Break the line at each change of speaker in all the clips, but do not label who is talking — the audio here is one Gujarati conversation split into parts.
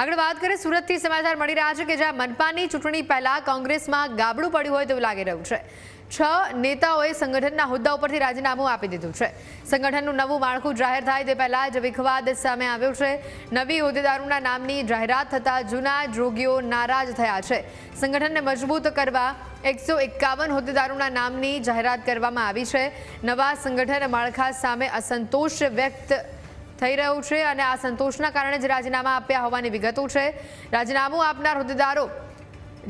આગળ વાત કરીએ, સુરતથી સમાચાર મળી રહ્યા છે કે જ્યાં મનપાની ચૂંટણી પહેલા કોંગ્રેસમાં ગાબડું પડ્યું હોય તેવું લાગી રહ્યું છે. છ નેતાઓએ સંગઠનના હોદ્દા ઉપરથી રાજીનામું આપી દીધું છે. સંગઠનનું નવું માળખું જાહેર થાય તે પહેલાં જ વિખવાદ સામે આવ્યો છે. નવી હોદ્દેદારોના નામની જાહેરાત થતાં જૂના જોગીઓ નારાજ થયા છે. સંગઠનને મજબૂત કરવા એકસો એકાવન હોદ્દેદારોના નામની જાહેરાત કરવામાં આવી છે. નવા સંગઠન માળખા સામે અસંતોષ વ્યક્ત થઈ રહ્યું છે અને આ સંતોષના કારણે જ રાજીનામા આપ્યા હોવાની વિગતો છે. રાજીનામું આપનાર હોદ્દેદારો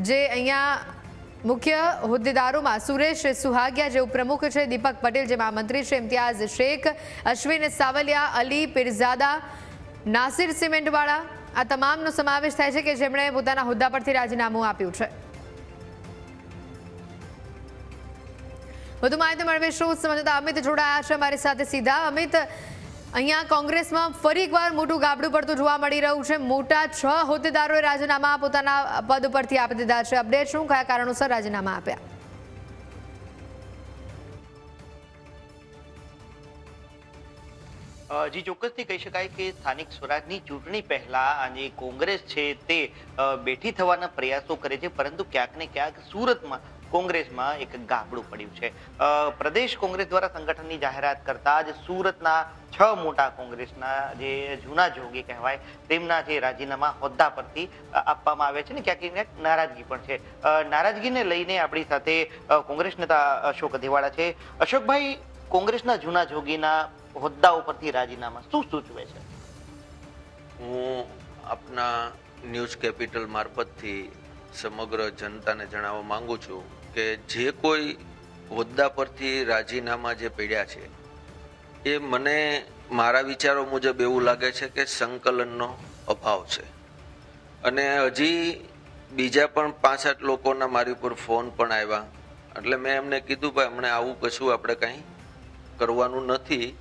જે અહીંયા મુખ્ય હોદ્દેદારોમાં સુરેશ સુહાગિયા જે ઉપપ્રમુખ છે, દીપક પટેલ જે મહામંત્રી છે, ઇમ્તિયાઝ શેખ, અશ્વિન સાવલિયા, અલી પીરઝાદા, નાસિર સિમેન્ટવાળા આ તમામનો સમાવેશ થાય છે કે જેમણે પોતાના હોદ્દા પરથી રાજીનામું આપ્યું છે. વધુ માહિતી મેળવીશું. સમજતા અમિત જોડાયા છે અમારી સાથે સીધા. અમિત અહીંયા કોંગ્રેસમાં ફરી એકવાર મોટું ગાબડું પડતું જોવા મળી રહ્યું છે. મોટા છ હોદ્દેદારોએ રાજીનામા પોતાના પદ ઉપરથી આપી દીધા છે. અપડેટ શું? કયા કારણોસર રાજીનામા આપ્યા?
જી, ચોક્કસથી કહી શકાય કે સ્થાનિક સ્વરાજની ચૂંટણી પહેલા આજે કોંગ્રેસ છે તે બેઠી થવાના પ્રયાસો કરે છે. પરંતુ ક્યાંક ને ક્યાંક સુરતમાં કોંગ્રેસમાં એક ગાબડું પડ્યું છે. પ્રદેશ કોંગ્રેસ દ્વારા સંગઠનની જાહેરાત કરતા જ સુરતના છ મોટા કોંગ્રેસના જે જૂના જોગી કહેવાય, તેમના જે રાજીનામા હોદ્દા પરથી આપવામાં આવે છે ને ક્યાંક ક્યાંક નારાજગી પણ છે. નારાજગીને લઈને આપણી સાથે કોંગ્રેસ નેતા અશોક અધેવાળા છે. અશોકભાઈ, કોંગ્રેસના જૂના જોગીના હોદ્દા ઉપરથી રાજીનામા શું સૂચવે છે?
હું આપના ન્યૂઝ કેપિટલ મારફતથી સમગ્ર જનતાને જણાવવા માંગુ છું કે જે કોઈ હોદ્દા પરથી રાજીનામા જે પડ્યા છે, એ મને મારા વિચારો મુજબ એવું લાગે છે કે સંકલનનો અભાવ છે. અને હજી બીજા પણ પાંચ આઠ લોકોના મારી ઉપર ફોન પણ આવ્યા. એટલે મેં એમને કીધું, ભાઈ, હમણાં આવું કશું આપણે કંઈ કરવાનું નથી.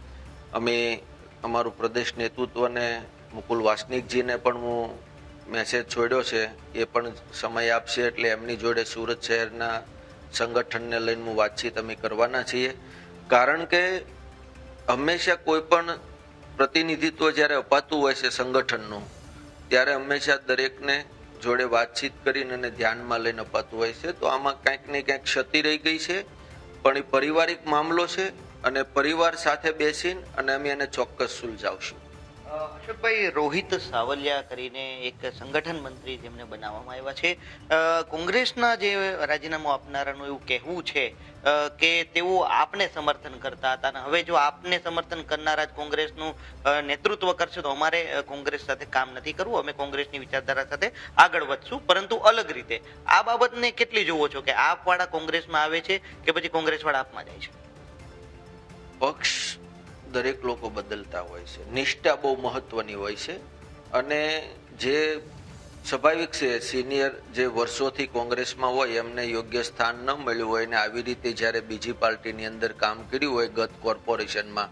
અમે અમારું પ્રદેશ નેતૃત્વને મુકુલ વાસનિકજીને પણ હું મેસેજ છોડ્યો છે. એ પણ સમય આપશે એટલે એમની જોડે સુરત શહેરના સંગઠનને લઈને હું વાતચીત અમે કરવાના છીએ. કારણ કે હંમેશા કોઈ પણ પ્રતિનિધિત્વ જ્યારે અપાતું હોય છે સંગઠનનું, ત્યારે હંમેશા દરેકને જોડે વાતચીત કરીને અને ધ્યાનમાં લઈને અપાતું હોય છે. તો આમાં કંઈક ને કંઈક ક્ષતિ રહી ગઈ છે, પણ એ પારિવારિક મામલો છે અને પરિવાર સાથે બેસીને અને અમે એને ચોક્કસ સુલઝાવશું.
અશોકભાઈ, રોહિત સાવલિયા કરીને એક સંગઠન મંત્રી જેમને બનાવવામાં આવ્યા છે. કોંગ્રેસના જે રાજીનામું આપનારાનું એવું કહેવું છે કે તેઓ આપને સમર્થન કરતા હતા અને હવે જો આપને સમર્થન કરનારા જ કોંગ્રેસનું નેતૃત્વ કરશે તો અમારે કોંગ્રેસ સાથે કામ નથી કરવું, અમે કોંગ્રેસની વિચારધારા સાથે આગળ વધશું. પરંતુ અલગ રીતે, આ બાબતને કેટલી જુઓ છો કે આપવાળા કોંગ્રેસમાં આવે છે કે પછી કોંગ્રેસવાળા આપમાં જાય છે?
પક્ષ દરેક લોકો બદલતા હોય છે. નિષ્ઠા બહુ મહત્વની હોય છે. અને જે સ્વાભાવિક છે સિનિયર જે વર્ષોથી કોંગ્રેસમાં હોય, એમને યોગ્ય સ્થાન ન મળ્યું હોય ને આવી રીતે જ્યારે બીજી પાર્ટીની અંદર કામ કર્યું હોય ગત કોર્પોરેશનમાં,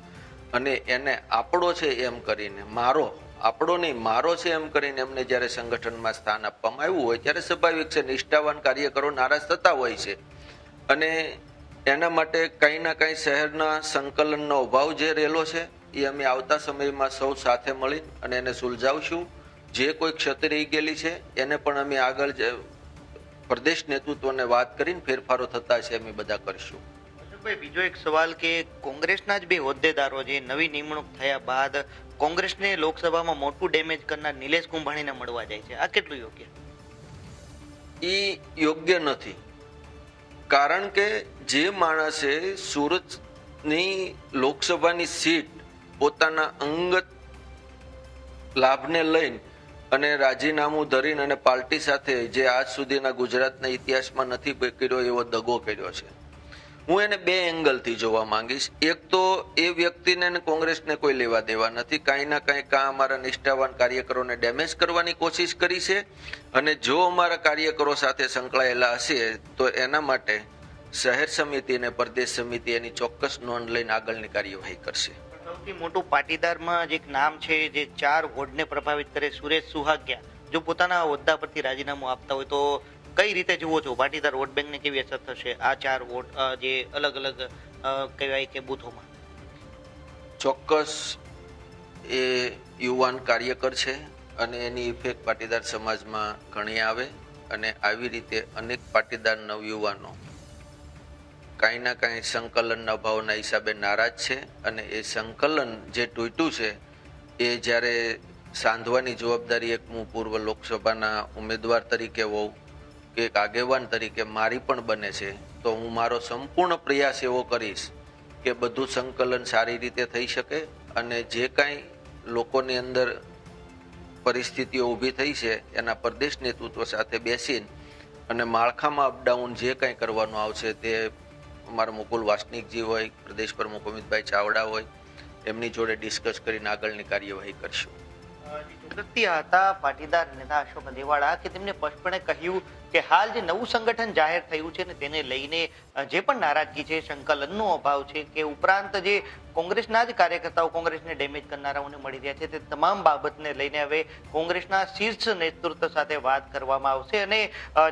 અને એને આપણો છે એમ કરીને, મારો, આપણો નહીં, મારો છે એમ કરીને એમને જ્યારે સંગઠનમાં સ્થાન આપવામાં આવ્યું હોય, ત્યારે સ્વાભાવિક છે નિષ્ઠાવાન કાર્યકરો નારાજ થતા હોય છે. અને એના માટે કંઈ ના કંઈ શહેરના સંકલનનો અભાવ જે રહેલો છે એ અમે આવતા સમયમાં સૌ સાથે મળી અને એને સુલઝાવશું. જે કોઈ ક્ષતિ રહી ગયેલી છે એને પણ અમે આગળ પ્રદેશ નેતૃત્વને વાત કરીને ફેરફારો થતા છે અમે બધા કરીશું.
અશોકભાઈ બીજો એક સવાલ કે કોંગ્રેસના જ બે હોદ્દેદારો જે નવી નિમણૂક થયા બાદ કોંગ્રેસને લોકસભામાં મોટું ડેમેજ કરનાર નિલેશ કુંભાણીને મળવા જાય છે. આ કેટલું યોગ્ય?
એ યોગ્ય નથી. કારણ કે જે માણસે સુરતની લોકસભાની સીટ પોતાના અંગત લાભને લઈને અને રાજીનામું ધરીને અને પાર્ટી સાથે જે આજ સુધીના ગુજરાતના ઇતિહાસમાં નથી કર્યો એવો દગો કર્યો છે. હું એને બે એંગલથી જોવા માંગીશ. એક તો એ વ્યક્તિને કોંગ્રેસને કોઈ લેવા દેવા નથી. કાંઈ ના કાંઈ કાં અમારા નિષ્ઠાવાન કાર્યકરોને ડેમેજ કરવાની કોશિશ કરી છે. અને જો અમારા કાર્યકરો સાથે સંકળાયેલા હશે, તો એના માટે શહેર સમિતિ અને પ્રદેશ સમિતિ એની ચોક્કસ નોંધ લઈને આગળની કાર્યવાહી કરશે.
સૌથી મોટું પાટીદારમાં જે એક નામ છે, જે ચાર વોર્ડને પ્રભાવિત કરે, સુરેશ સુહાગ્યા. જો પોતાના હોદ્દા પરથી રાજીનામું આપતા હોય તો કઈ રીતે જુઓ છો? પાટીદાર વોટ બેંકને કેવી અસર થશે? આ ચાર વોટ જે અલગ અલગ કહેવાય કે બૂથોમાં.
ચોક્કસ એ યુવાન કાર્યકર છે અને એની ઇફેક્ટ પાટીદાર સમાજમાં ઘણી આવે અને આવી રીતે અનેક પાટીદાર નવયુવાનો કાંઈ ના કાંઈ સંકલનના ભાવના હિસાબે નારાજ છે અને એ સંકલન જે તૂટ્યું છે એ જ્યારે સાંધવાની જવાબદારી એક હું પૂર્વ લોકસભાના ઉમેદવાર તરીકે હોઉં એક આગેવાન તરીકે મારી પણ બને છે, તો હું મારો સંપૂર્ણ પ્રયાસ એવો કરીશ કે બધું સંકલન સારી રીતે થઈ શકે અને જે કાંઈ લોકોની અંદર પરિસ્થિતિઓ ઊભી થઈ છે, એના પ્રદેશ નેતૃત્વ સાથે બેસીને અને માળખામાં અપડાઉન જે કાંઈ કરવાનું આવશે તે અમારા મુકુલ વાસનિકજી હોય, પ્રદેશ પ્રમુખ અમિતભાઈ ચાવડા હોય, એમની જોડે ડિસ્કસ કરીને આગળની કાર્યવાહી કરશું.
હતા પાટીદાર નેતા અશોક દેવાડા કે તેમને સ્પષ્ટપણે કહ્યું કે હાલ જે નવું સંગઠન જાહેર થયું છે ને તેને લઈને જે પણ નારાજગી છે, સંકલનનો અભાવ છે કે ઉપરાંત જે કોંગ્રેસના જ કાર્યકર્તાઓ કોંગ્રેસને ડેમેજ કરનારાઓને મળી રહ્યા છે તે તમામ બાબતને લઈને હવે કોંગ્રેસના શીર્ષ નેતૃત્વ સાથે વાત કરવામાં આવશે અને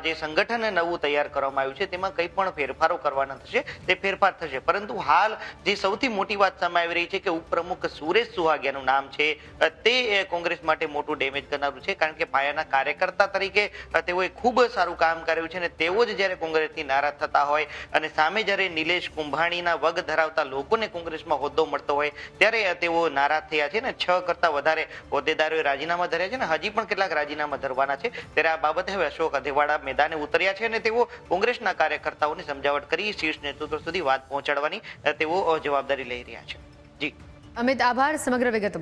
જે સંગઠન નવું તૈયાર કરવામાં આવ્યું છે તેમાં કંઈ પણ ફેરફારો કરવાના થશે, તે ફેરફાર થશે. પરંતુ હાલ જે સૌથી મોટી વાત સામે આવી રહી છે કે ઉપપ્રમુખ સુરેશ સુહાગિયાનું નામ છે તે કોંગ્રેસ માટે મોટું ડેમેજ કરનારું છે કારણ કે પાયાના કાર્યકર્તા તરીકે તેઓએ ખૂબ સારું કામ કર્યું છે અને તેઓ જ જ્યારે કોંગ્રેસથી નારાજ થતા હોય અને સામે જ્યારે નિલેશ કુંભાણીના વગ ધરાવતા લોકોને કોંગ્રેસમાં હોદ્દો મળતો હોય, ત્યારે તેઓ નારાજ થયા છે ને છ કરતા વધારે હોદ્દેદારોએ રાજીનામા ધર્યા છે ને હજી પણ કેટલાક રાજીનામા ધરવાના છે. ત્યારે આ બાબતે હવે અશોક અધેવાડા મેદાને ઉતર્યા છે અને તેઓ કોંગ્રેસના કાર્યકર્તાઓની સમજાવટ કરી શીર્ષ નેતૃત્વ સુધી વાત પહોંચાડવાની તેઓ જવાબદારી લઈ રહ્યા છે. જી.
અમિત, આભાર. સમગ્ર વિગતો